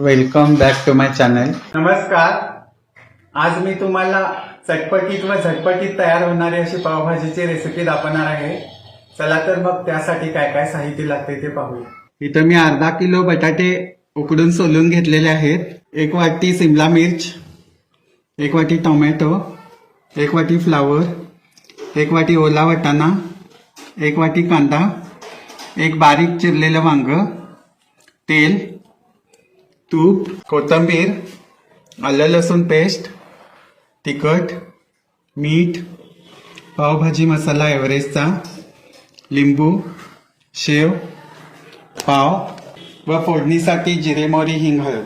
Welcome back to my channel नमस्कार. आज मी तुम्हाला चटपटीत व झटपटीत तयार होणारी अशी पावभाजीची रेसिपी दाखवणार आहे. चला तर मग त्यासाठी काय काय साहित्य लागते ते पाहूया. इथं मी अर्धा किलो बटाटे उकडून सोलून घेतलेले आहेत. एक वाटी सिमला मिर्च एक वाटी टोमॅटो एक वाटी फ्लावर एक वाटी ओला वाटाणा एक वाटी कांदा एक बारीक चिरलेलं वांग तेल तूप कोथिंबीर आलं लसूण पेस्ट तिखट मीठ पावभाजी मसाला एव्हरेस्टचा लिंबू शेव पाव व फोडणीसाठी जिरे मोरी हिंग हळद.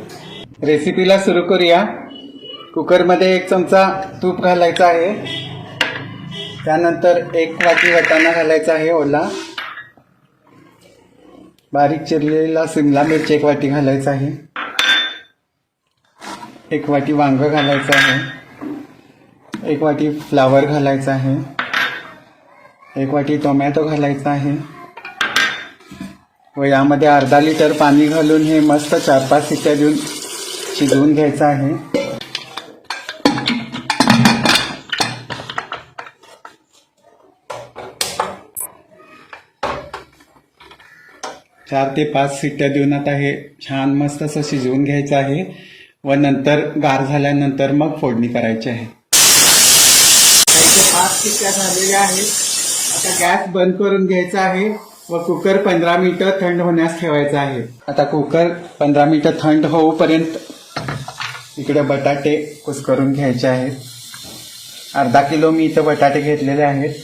रेसिपीला सुरू करूया. कुकरमध्ये एक चमचा तूप घालायचा आहे. त्यानंतर एक वाटी वाटाणा घालायचा आहे ओला. बारीक चिरलेला शिमला मिरची एक वाटी घालायचा आहे. एक वाटी वांग घालायचं आहे. एक वाटी फ्लावर घालायचं आहे. एक वाटी टोमॅटो घालायचा आहे. व यामध्ये अर्धा लिटर पाणी घालून हे मस्त चार पाच सिट्ट्या देऊन शिजवून घ्यायचं आहे. चार ते पाच सिट्ट्या देऊन आता हे छान मस्त असं शिजवून घ्यायचं आहे. व नंतर गार झाल्यानंतर मग फोडणी करायची आहे. पाच झालेल्या आहेत. आता गॅस बंद करून घ्यायचा आहे व कुकर पंधरा मिनिटं थंड होण्यास ठेवायचा आहे. आता कुकर पंधरा मिनिटं थंड होऊपर्यंत इकडे बटाटे कुस्करून घ्यायचे आहेत. अर्धा किलो मी इथं बटाटे घेतलेले आहेत.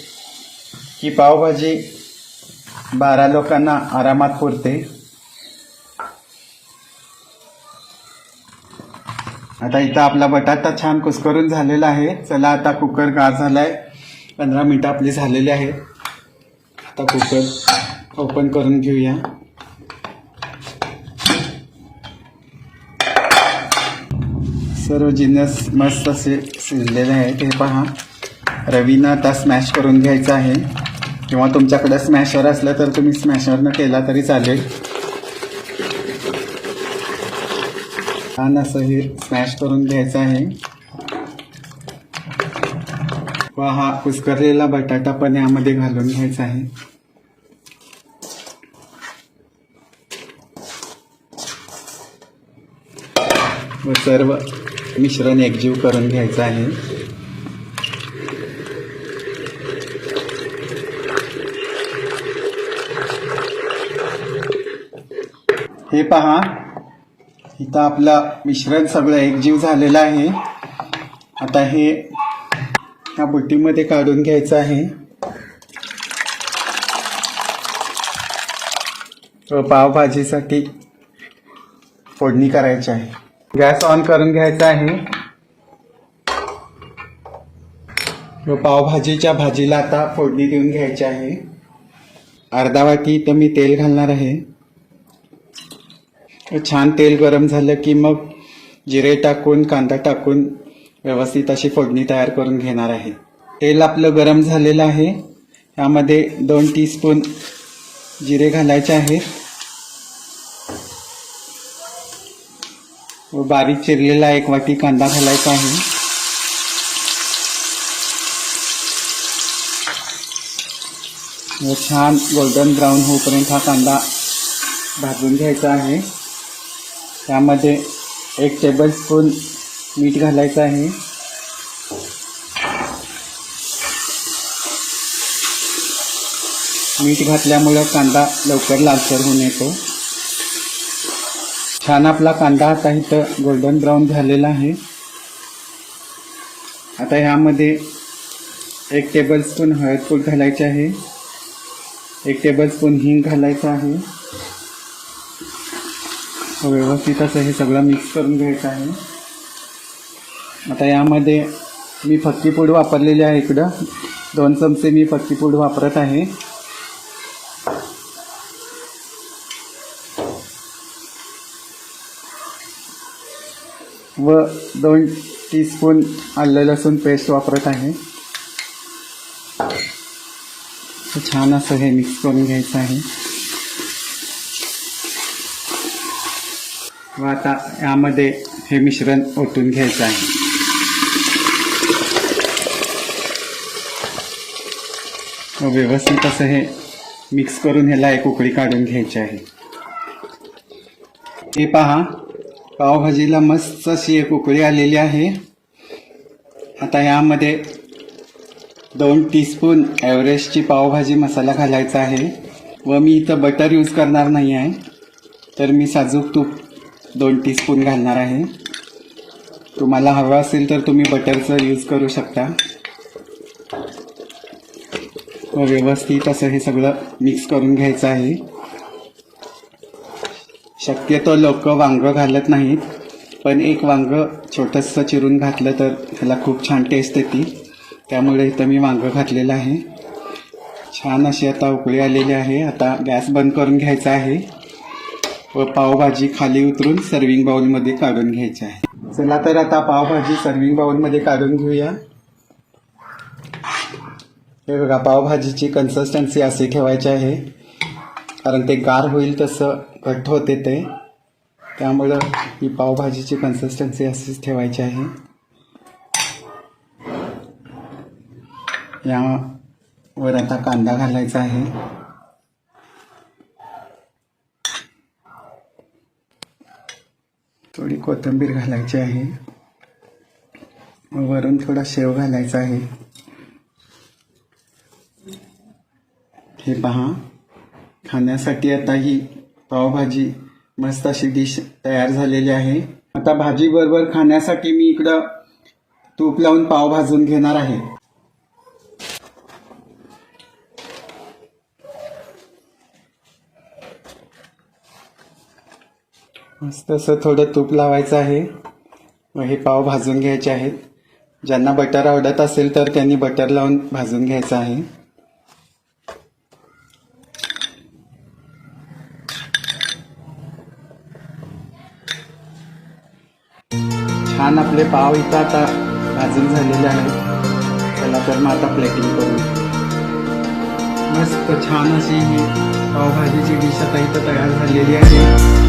ही पावभाजी बारा लोकांना आरामात पुरते. आता इथं आपला बटाटा छान कुस्करून झालेला आहे. चला आता कुकर गार झालाय. पंधरा मिनिटं आपली झालेली आहे. आता कुकर ओपन करून घेऊया. सर्व जिन्नस मस्त असे शिजलेले आहेत. हे पहा. रवीनं आता स्मॅश करून घ्यायचं आहे. किंवा तुमच्याकडे स्मॅशर असलं तर तुम्ही स्मॅशरनं केला तरी चालेल. छान असं हे स्मॅश करून घ्यायचं आहे. व हा कुस्करलेला बटाटा पण यामध्ये घालून घ्यायचा आहे. व सर्व मिश्रण एकजीव करून घ्यायचं आहे. हे पहा इथं आपला मिश्रण सगळं एकजीव झालेलं आहे. आता हे ह्या बुटीमध्ये काढून घ्यायचं आहे. पावभाजीसाठी फोडणी करायची आहे. गॅस ऑन करून घ्यायचा आहे. पावभाजीच्या भाजीला आता फोडणी देऊन घ्यायची आहे. अर्धा वाटी इथं मी तेल घालणार आहे. छान तेल गरम झालं की मग जिरे टाकून कांदा टाकून व्यवस्थित अशी फोडणी तयार करून घेणार आहे. तेल आपलं गरम झालेलं आहे. यामध्ये दोन टीस्पून जिरे घालायचे आहेत व बारीक चिरलेला एक वाटी कांदा घालायचा आहे. व छान गोल्डन ब्राऊन होईपर्यंत हा कांदा भाजून घ्यायचा आहे. त्यामध्ये एक टेबलस्पून मीठ घालायचं आहे. मीठ घातल्यामुळं कांदा लवकर लालसर होऊन येतो. छान आपला कांदा आता इथं गोल्डन ब्राऊन झालेला आहे. आता ह्यामध्ये एक टेबलस्पून हळदपूड घालायची आहे. एक टेबलस्पून हिंग घालायचं आहे. व्यवस्थित असं हे सगळं मिक्स करून घ्यायचं आहे. आता यामध्ये मी फक्की पूड वापरलेली आहे इकडं. दोन चमचे मी फक्कीपूड वापरत आहे. व दोन टीस्पून आलं लसूण पेस्ट वापरत आहे. छान असं हे मिक्स करून घ्यायचं आहे. व आता यामध्ये हे मिश्रण ओतून घ्यायचं आहे. व व्यवस्थित असं हे मिक्स करून ह्याला एक उकळी काढून घ्यायची आहे. हे पहा पावभाजीला मस्त अशी एक उकळी आलेली आहे. आता यामध्ये दोन टीस्पून ॲव्हरेजची पावभाजी मसाला घालायचा आहे. व मी इथं बटर यूज करणार नाही आहे. तर मी साजूक तूप दोन टीस्पून घालणार आहे. तुम्हाला हवं असेल तर तुम्ही बटरचं यूज करू शकता. व व्यवस्थित असं हे सगळं मिक्स करून घ्यायचं आहे. शक्यतो लोक वांगं घालत नाहीत पण एक वांगं छोटंसं चिरून घातलं तर त्याला खूप छान टेस्ट येते. त्यामुळे इथं मी वांगं घातलेलं आहे. छान अशी आता उकळी आलेली आहे. आता गॅस बंद करून घ्यायचा आहे. व पावभाजी खाली उतरून सर्विंग बाउलमध्ये काढून घ्यायची आहे. चला तर आता पावभाजी सर्विंग बाउलमध्ये काढून घेऊया. हे बघा पावभाजीची कन्सिस्टन्सी अशी ठेवायची आहे. कारण ते गार होईल तसं घट्ट होते ते. त्यामुळं ही पावभाजीची कन्सिस्टन्सी अशीच ठेवायची आहे. यावर आता कांदा घालायचा आहे. थोडी कोथिंबीर घालायची आहे. वरून थोडा शेव घालायचा आहे. हे पहा. खाण्यासाठी आता ही पावभाजी मस्त अशी डिश तयार झालेली आहे. आता भाजी बरोबर खाण्यासाठी मी इकडं तूप लावून पाव भाजून घेणार आहे. मस्त असं थोडं तूप लावायचं आहे. व हे पाव भाजून घ्यायचे आहेत. ज्यांना बटर आवडत असेल तर त्यांनी बटर लावून भाजून घ्यायचं आहे. छान आपले पाव इथं आता भाजून झालेले आहेत. त्याला तर मग आता प्लेटिंग करू. मस्त छान अशी ही पावभाजीची डिश आता इथं तयार झालेली आहे.